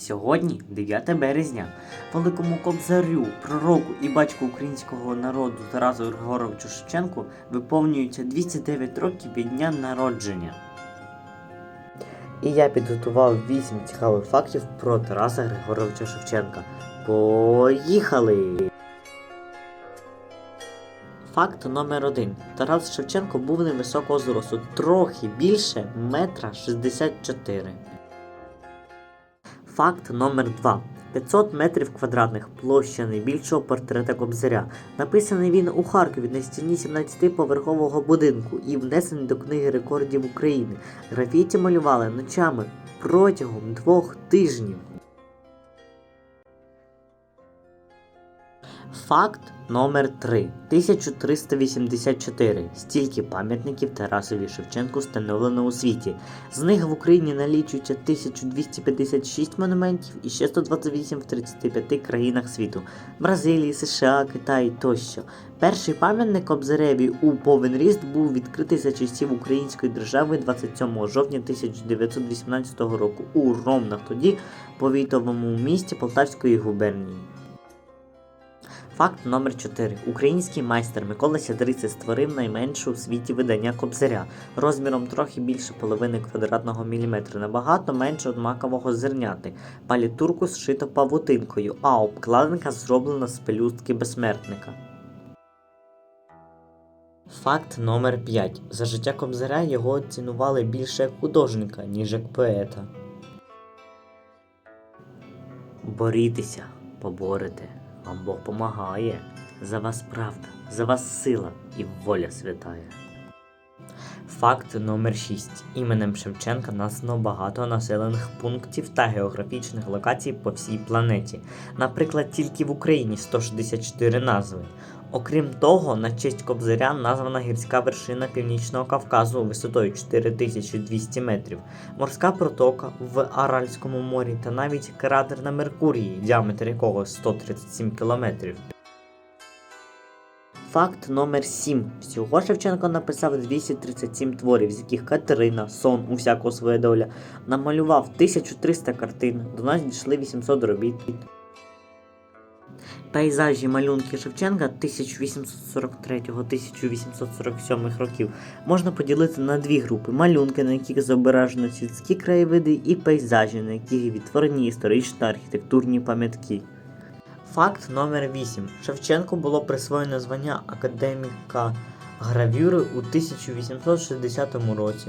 Сьогодні 9 березня. Великому кобзарю, пророку і батьку українського народу Тарасу Григоровичу Шевченку виповнюється 209 років від дня народження. І я підготував 8 цікавих фактів про Тараса Григоровича Шевченка. Поїхали! Факт номер один. Тарас Шевченко був невисокого зросту, трохи більше метра 64. Факт номер 2. 500 метрів квадратних площа найбільшого портрета Кобзаря. Написаний він у Харкові на стіні 17-поверхового будинку і внесений до книги рекордів України. Графіті малювали ночами протягом двох тижнів. Факт номер 3. 1384. Стільки пам'ятників Тарасові Шевченку встановлено у світі. З них в Україні налічується 1256 монументів і ще 128 в 35 країнах світу Бразилії, США, Китаї тощо. Перший пам'ятник Кобзареві у повен ріст був відкритий за часів Української держави 27 жовтня 1918 року у Ромнах, тоді повітовому місті Полтавської губернії. Факт номер 4. Український майстер Микола Сядриці створив найменше у світі видання кобзаря розміром трохи більше половини квадратного міліметра, набагато менше від макового зерняти. Палітурку зшито павутинкою, а обкладинка зроблена з пелюстки безсмертника. Факт номер 5. За життя кобзаря його цінували більше як художника, ніж як поета. Борітеся, поборете, вам Бог помагає. За вас правда, за вас сила і воля святая. Факт номер 6. Іменем Шевченка названо багато населених пунктів та географічних локацій по всій планеті. Наприклад, тільки в Україні 164 назви. Окрім того, на честь Кобзаря названа гірська вершина Північного Кавказу висотою 4200 метрів, морська протока в Аральському морі та навіть кратер на Меркурії, діаметр якого 137 кілометрів. Факт номер 7. Всього Шевченко написав 237 творів, з яких Катерина, Сон, у всякого своя доля, намалював 1300 картин, до нас дійшли 800 робіт. Пейзажі малюнки Шевченка 1843-1847 років можна поділити на дві групи: малюнки, на яких зображено сільські краєвиди, і пейзажі, на яких відтворені історично-архітектурні пам'ятки. Факт номер 8. Шевченку було присвоєно звання академіка гравюри у 1860 році.